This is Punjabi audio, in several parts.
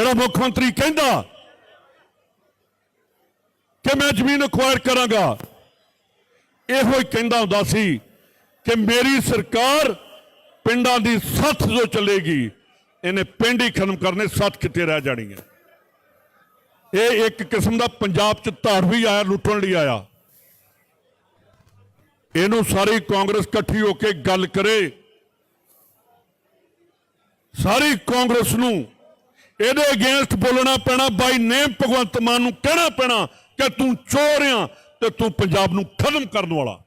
ਜਿਹੜਾ ਮੁੱਖ ਮੰਤਰੀ ਕਹਿੰਦਾ ਕਿ ਮੈਂ ਜ਼ਮੀਨ ਅਕਵਾਇਰ ਕਰਾਂਗਾ। ਇਹੋ ਹੀ ਕਹਿੰਦਾ ਹੁੰਦਾ ਸੀ ਕਿ ਮੇਰੀ ਸਰਕਾਰ ਪਿੰਡਾਂ ਦੀ ਸੱਥ ਜੋ ਚੱਲੇਗੀ, ਇਹਨੇ ਪਿੰਡ ਹੀ ਖਤਮ ਕਰਨੇ, ਸੱਥ ਕਿਤੇ ਰਹਿ ਜਾਣੀ ਹੈ ਇਹ ਇੱਕ ਕਿਸਮ ਦਾ ਪੰਜਾਬ ਚ ਧਾੜ ਵੀ ਆਇਆ, ਲੁੱਟਣ ਲਈ ਆਇਆ। ਇਹਨੂੰ ਸਾਰੀ ਕਾਂਗਰਸ ਇਕੱਠੀ ਹੋ ਕੇ ਗੱਲ ਕਰੇ। ਸਾਰੀ ਕਾਂਗਰਸ ਨੂੰ ਇਹਦੇ ਅਗੇਂਸਟ ਬੋਲਣਾ ਪੈਣਾ ਬਾਈ ਨੇਮ ਭਗਵੰਤ ਮਾਨ ਨੂੰ ਕਹਿਣਾ ਪੈਣਾ ਕਿ ਤੂੰ ਚੋਰ ਆ ਤੇ ਤੂੰ ਪੰਜਾਬ ਨੂੰ ਖਤਮ ਕਰਨ ਵਾਲਾ।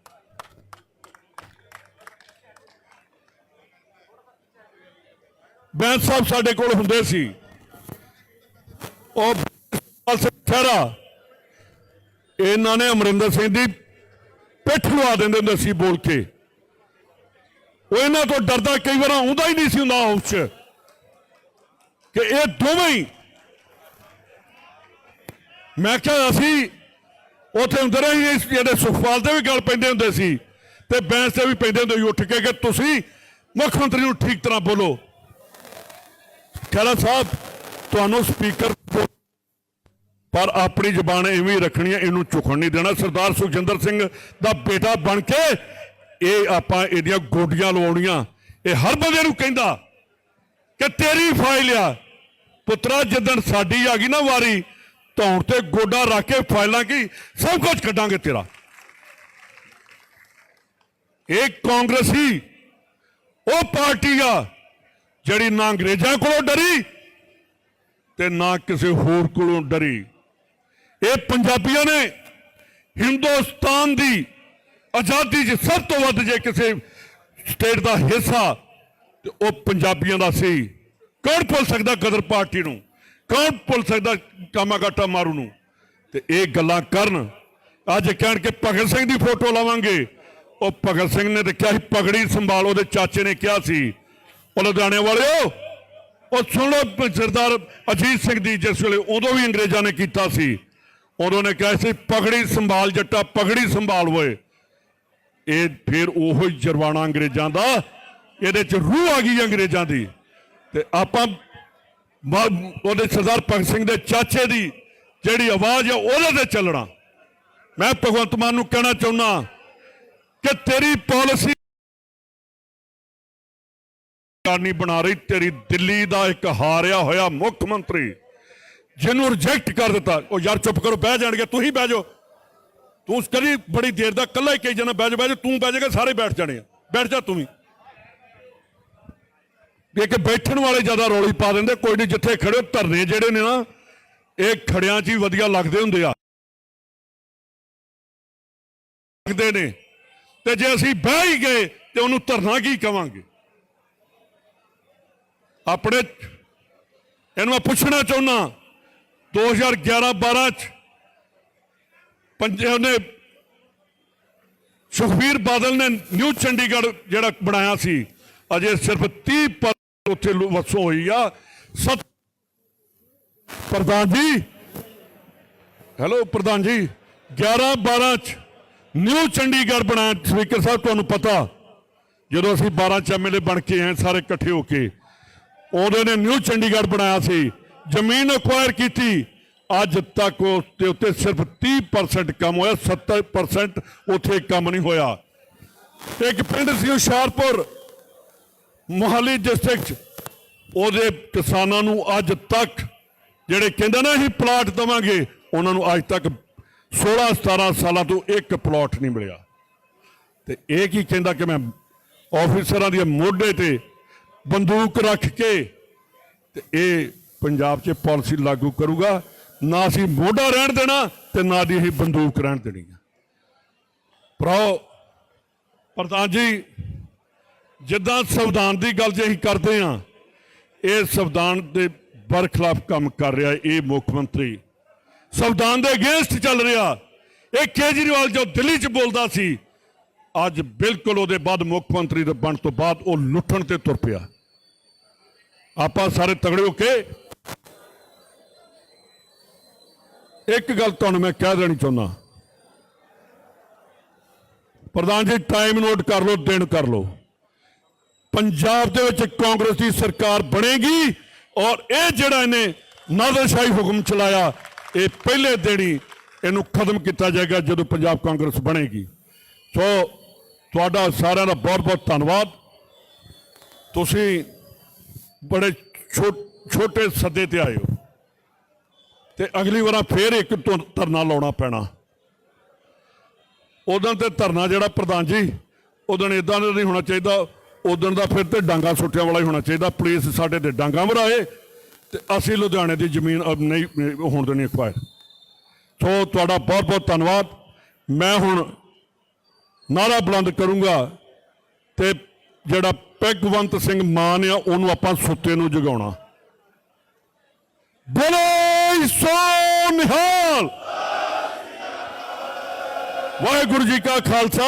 ਬੈਂਸ ਸਾਹਿਬ ਸਾਡੇ ਕੋਲ ਹੁੰਦੇ ਸੀ। ਉਹ ਖਹਿਰਾ। ਇਹਨਾਂ ਨੇ ਅਮਰਿੰਦਰ ਸਿੰਘ ਦੀ ਪਿੱਠ ਲਵਾ ਦਿੰਦੇ ਹੁੰਦੇ ਸੀ ਬੋਲ ਕੇ। ਉਹ ਇਹਨਾਂ ਤੋਂ ਡਰਦਾ ਕਈ ਵਾਰ ਆਉਂਦਾ ਹੀ ਨਹੀਂ ਸੀ ਹੁੰਦਾ ਹਾਊਸ 'ਚ। ਕਿ ਇਹ ਦੋਵੇਂ ਹੀ। ਮੈਂ ਕਿਹਾ ਅਸੀਂ ਉੱਥੇ ਹੁੰਦੇ ਰਹੇ ਇਸ ਜਿਹੜੇ ਸੁਖਪਾਲ ਤੇ ਵੀ ਗੱਲ ਪੈਂਦੇ ਹੁੰਦੇ ਸੀ ਤੇ ਬੈਂਸ ਤੇ ਵੀ ਪੈਂਦੇ ਹੁੰਦੇ ਸੀ ਉੱਠ ਕੇ ਕਿ ਤੁਸੀਂ ਮੁੱਖ ਮੰਤਰੀ ਨੂੰ ਠੀਕ ਤਰ੍ਹਾਂ ਬੋਲੋ। ਖਹਿਰਾ ਸਾਹਿਬ, ਤੁਹਾਨੂੰ ਸਪੀਕਰ ਪਰ ਆਪਣੀ ਜ਼ਬਾਨ ਐਵੇਂ ਰੱਖਣੀ ਹੈ, ਇਹਨੂੰ ਝੁਕਣ ਨਹੀਂ ਦੇਣਾ। ਸਰਦਾਰ ਸੁਖਜਿੰਦਰ ਸਿੰਘ ਦਾ ਬੇਟਾ ਬਣ ਕੇ ਇਹ ਆਪਾਂ ਇਹਦੀਆਂ ਗੋਡੀਆਂ ਲਵਾਉਣੀਆਂ। ਇਹ ਹਰ ਬੰਦੇ ਨੂੰ ਕਹਿੰਦਾ ਕਿ ਤੇਰੀ ਫਾਈਲ ਆ। ਪੁੱਤਰਾ, ਜਿੱਦਣ ਸਾਡੀ ਆ ਗਈ ਨਾ ਵਾਰੀ, ਧੌਣ ਤੇ ਗੋਡਾ ਰੱਖ ਕੇ ਫਾਈਲਾਂ ਕੀ? ਸਭ ਕੁਝ ਕੱਢਾਂਗੇ ਤੇਰਾ। ਇਹ ਕਾਂਗਰਸੀ, ਉਹ ਪਾਰਟੀ ਆ, ਜਿਹੜੀ ਨਾ ਅੰਗਰੇਜ਼ਾਂ ਕੋਲੋਂ ਡਰੀ ਤੇ ਨਾ ਕਿਸੇ ਹੋਰ ਕੋਲੋਂ ਡਰੀ। ਇਹ ਪੰਜਾਬੀਆਂ ਨੇ ਹਿੰਦੁਸਤਾਨ ਦੀ ਆਜ਼ਾਦੀ 'ਚ ਸਭ ਤੋਂ ਵੱਧ ਜੇ ਕਿਸੇ ਸਟੇਟ ਦਾ ਹਿੱਸਾ ਤੇ ਉਹ ਪੰਜਾਬੀਆਂ ਦਾ ਸੀ। ਕੌਣ ਭੁੱਲ ਸਕਦਾ ਗਦਰ ਪਾਰਟੀ ਨੂੰ? ਕੌਣ ਭੁੱਲ ਸਕਦਾ ਕਾਮਾਗਾਟਾ ਮਾਰੂ ਨੂੰ? ਤੇ ਇਹ ਗੱਲਾਂ ਕਰਨ। ਅੱਜ ਕਹਿਣ ਕਿ ਭਗਤ ਸਿੰਘ ਦੀ ਫੋਟੋ ਲਾਵਾਂਗੇ। ਉਹ ਭਗਤ ਸਿੰਘ ਨੇ ਤੇ ਕਿਹਾ ਸੀ ਪਗੜੀ ਸੰਭਾਲ ਉਹਦੇ ਚਾਚੇ ਨੇ ਕਿਹਾ ਸੀ। ਉਹ ਲੁਧਿਆਣੇ ਵਾਲਿਓ, ਉਹ ਸੁਣ ਲਓ ਸਰਦਾਰ ਅਜੀਤ ਸਿੰਘ ਦੀ ਜਿਸ ਵੇਲੇ ਉਦੋਂ ਵੀ ਅੰਗਰੇਜ਼ਾਂ ਨੇ ਕੀਤਾ ਸੀ। ਉਦੋਂ ਨੇ ਕਿਹਾ ਸੀ ਪਗੜੀ ਸੰਭਾਲ ਜੱਟਾ, ਪਗੜੀ ਸੰਭਾਲ ਓਏ। ਇਹ ਫਿਰ ਉਹੋ ਹੀ ਜਰਵਾਣਾ ਅੰਗਰੇਜ਼ਾਂ ਦਾ ਇਹਦੇ ਚ ਰੂਹ ਆ ਗਈ ਅੰਗਰੇਜ਼ਾਂ ਦੀ। ਤੇ ਆਪਾਂ ਮ- ਉਹਦੇ ਸਰਦਾਰ ਭਗਤ ਸਿੰਘ ਦੇ ਚਾਚੇ ਦੀ ਜਿਹੜੀ ਆਵਾਜ਼ ਹੈ ਉਹਦੇ ਤੇ ਚੱਲਣਾ। ਮੈਂ ਭਗਵੰਤ ਮਾਨ ਨੂੰ ਕਹਿਣਾ ਚਾਹੁੰਦਾ ਕਿ ਤੇਰੀ ਪਾਲਿਸੀ ਕਾਰਨੀ ਬਣਾ ਰਹੀ, ਤੇਰੀ ਦਿੱਲੀ ਦਾ ਇੱਕ ਹਾਰਿਆ ਹੋਇਆ ਮੁੱਖ ਮੰਤਰੀ, ਜਿਹਨੂੰ ਰਿਜੈਕਟ ਕਰ ਦਿੱਤਾ। ਉਹ ਯਾਰ ਚੁੱਪ ਕਰੋ, ਬਹਿ ਜਾਣਗੇ, ਤੂੰ ਹੀ ਬਹਿ ਜਾਓ। ਤੂੰ ਕਦੀ ਬੜੀ ਦੇਰ ਦਾ ਇਕੱਲਾ ਹੀ ਕਹੀ ਜਾਣਾ ਬਹਿ ਜਾ ਬਹਿ ਜਾ ਤੂੰ ਬਹਿ ਜਾਏਗਾ, ਸਾਰੇ ਬੈਠ ਜਾਣੇ ਆ। ਬੈਠ ਜਾ ਤੂੰ ਵੀ। ਇਹ ਕਿ ਬੈਠਣ ਵਾਲੇ ਜ਼ਿਆਦਾ ਰੌਲੀ ਪਾ ਦਿੰਦੇ, ਕੋਈ ਨਹੀਂ ਜਿੱਥੇ ਖੜੇ ਧਰਨੇ ਜਿਹੜੇ ਨੇ ਨਾ, ਇਹ ਖੜਿਆਂ 'ਚ ਹੀ ਵਧੀਆ ਲੱਗਦੇ ਹੁੰਦੇ ਆ। ਲੱਗਦੇ ਨੇ। ਤੇ ਜੇ ਅਸੀਂ ਬਹਿ ਹੀ ਗਏ, ਤੇ ਉਹਨੂੰ ਧਰਨਾ ਕੀ ਕਵਾਂਗੇ? ਆਪਣੇ, ਇਹਨੂੰ ਮੈਂ ਪੁੱਛਣਾ ਚਾਹੁੰਦਾ 2011-12 ਚ ਪੰਜੇ ਨੇ ਸੁਖਬੀਰ ਬਾਦਲ ਨੇ ਨਿਊ ਚੰਡੀਗੜ੍ਹ ਜਿਹੜਾ ਬਣਾਇਆ ਸੀ, ਅਜੇ ਸਿਰਫ 30 ਉੱਥੇ ਲੋ- ਹੋਈ ਆ। ਸਤ ਪ੍ਰਧਾਨ ਜੀ। ਹੈਲੋ, ਪ੍ਰਧਾਨ ਜੀ। 11 12 ਚ ਨਿਊ ਚੰਡੀਗੜ੍ਹ ਬਣਾਇਆ। ਸਪੀਕਰ ਸਾਹਿਬ, ਤੁਹਾਨੂੰ ਪਤਾ, ਜਦੋਂ ਅਸੀਂ 12 ਚ ਐਮਐਲਏ ਬਣ ਕੇ ਆਏ ਸਾਰੇ ਇਕੱਠੇ ਹੋ ਕੇ, ਉਹਦੇ ਨੇ ਨਿਊ ਚੰਡੀਗੜ੍ਹ ਬਣਾਇਆ ਸੀ। ਜ਼ਮੀਨ ਅਕਵਾਇਰ ਕੀਤੀ। ਅੱਜ ਤੱਕ ਉਸ ਦੇ ਉੱਤੇ ਸਿਰਫ 30% ਕੰਮ ਹੋਇਆ। 70% ਉੱਥੇ ਕੰਮ ਨਹੀਂ ਹੋਇਆ। ਇੱਕ ਪਿੰਡ ਸੀ ਹੁਸ਼ਿਆਰਪੁਰ। ਮੋਹਾਲੀ ਡਿਸਟ੍ਰਿਕਟ ਉਹਦੇ ਕਿਸਾਨਾਂ ਨੂੰ ਅੱਜ ਤੱਕ ਜਿਹੜੇ ਕਹਿੰਦੇ ਨਾ ਅਸੀਂ ਪਲਾਟ ਦਵਾਂਗੇ, ਉਹਨਾਂ ਨੂੰ ਅੱਜ ਤੱਕ 16 17 ਸਾਲਾਂ ਤੋਂ ਇੱਕ ਪਲਾਟ ਨਹੀਂ ਮਿਲਿਆ। ਤੇ ਇਹ ਕੀ ਕਹਿੰਦਾ ਕਿ ਮੈਂ ਆਫੀਸਰਾਂ ਦੇ ਮੋਢੇ ਤੇ ਬੰਦੂਕ ਰੱਖ ਕੇ ਤੇ ਇਹ ਪੰਜਾਬ 'ਚ ਪਾਲਿਸੀ ਲਾਗੂ ਕਰੂਗਾ। ਨਾ ਅਸੀਂ ਮੋਢਾ ਰਹਿਣ ਦੇਣਾ ਤੇ ਨਾ ਦੀ ਅਸੀਂ ਬੰਦੂਕ ਰਹਿਣ ਦੇਣੀ ਆ। ਪ੍ਰੋ ਪ੍ਰਧਾਨ ਜੀ ਜਿੱਦਾਂ ਸੰਵਿਧਾਨ ਦੀ ਗੱਲ ਜੇ ਅਸੀਂ ਕਰਦੇ ਆ ਇਹ ਸੰਵਿਧਾਨ ਦੇ ਬਰਖਲਾਫ ਕੰਮ ਕਰ ਰਿਹਾ ਇਹ ਮੁੱਖ ਮੰਤਰੀ। ਸੰਵਿਧਾਨ ਦੇ ਅਗੇਂਸਟ ਚੱਲ ਰਿਹਾ। ਇਹ ਕੇਜਰੀਵਾਲ ਜੋ ਦਿੱਲੀ 'ਚ ਬੋਲਦਾ ਸੀ, ਅੱਜ ਬਿਲਕੁਲ ਉਹਦੇ ਬਾਅਦ ਮੁੱਖ ਮੰਤਰੀ ਦੇ ਬਣ ਤੋਂ ਬਾਅਦ ਉਹ ਲੁੱਟਣ ਤੇ ਤੁਰ ਪਿਆ। ਆਪਾਂ ਸਾਰੇ ਤਗੜੇ ਹੋ ਕੇ ਇੱਕ ਗੱਲ ਤੁਹਾਨੂੰ ਮੈਂ ਕਹਿ ਦੇਣੀ ਚਾਹੁੰਦਾ। ਪ੍ਰਧਾਨ ਜੀ ਟਾਈਮ ਨੋਟ ਕਰ ਲਓ, ਦਿਨ ਕਰ ਲਓ। ਪੰਜਾਬ ਦੇ ਵਿੱਚ ਕਾਂਗਰਸ ਦੀ ਸਰਕਾਰ ਬਣੇਗੀ ਔਰ ਇਹ ਜਿਹੜਾ ਇਹਨੇ ਨਾਦਰਸ਼ਾਹੀ ਹੁਕਮ ਚਲਾਇਆ, ਇਹ ਪਹਿਲੇ ਦਿਨ ਹੀ ਇਹਨੂੰ ਖਤਮ ਕੀਤਾ ਜਾਏਗਾ ਜਦੋਂ ਪੰਜਾਬ ਕਾਂਗਰਸ ਬਣੇਗੀ। ਸੋ ਤੁਹਾਡਾ ਸਾਰਿਆਂ ਦਾ ਬਹੁਤ ਬਹੁਤ ਧੰਨਵਾਦ। ਤੁਸੀਂ ਬੜੇ ਛੋ- ਛੋਟੇ ਸੱਦੇ ਤੇ ਆਏ ਹੋ। ਤੇ ਅਗਲੀ ਵਾਰ ਫੇਰ ਇੱਕ ਧਰਨਾ ਲਾਉਣਾ ਪੈਣਾ। ਉਦੋਂ ਤੇ ਧਰਨਾ ਜਿਹੜਾ ਪ੍ਰਧਾਨ ਜੀ ਉਦੋਂ ਇਦਾਂ ਦਾ ਨਹੀਂ ਹੋਣਾ ਚਾਹੀਦਾ। ਉਦੋਂ ਦਾ ਫਿਰ ਤੇ ਡਾਂਗਾ ਸੁੱਟਿਆਂ ਵਾਲਾ ਹੀ ਹੋਣਾ ਚਾਹੀਦਾ। ਪੁਲਿਸ ਸਾਡੇ ਤੇ ਡਾਂਗਾ ਮਰਾਏ ਤੇ ਅਸੀਂ ਲੁਧਿਆਣੇ ਦੀ ਜ਼ਮੀਨ ਨਹੀਂ ਹੋਣ ਦੇਣੀ ਅਖਵਾਇਰ ਸੋ ਤੁਹਾਡਾ ਬਹੁਤ ਬਹੁਤ ਧੰਨਵਾਦ। ਮੈਂ ਹੁਣ ਨਾਰਾ ਬੁਲੰਦ ਕਰੂੰਗਾ ਤੇ ਜਿਹੜਾ ਪੈਗਵੰਤ ਸਿੰਘ ਮਾਨ ਆ, ਉਹਨੂੰ ਆਪਾਂ ਸੁੱਤੇ ਨੂੰ ਜਗਾਉਣਾ। ਬੋਲੇ ਸੋ ਨਿਹਾਲ! ਵਾਹਿਗੁਰੂ ਜੀ ਕਾ ਖਾਲਸਾ।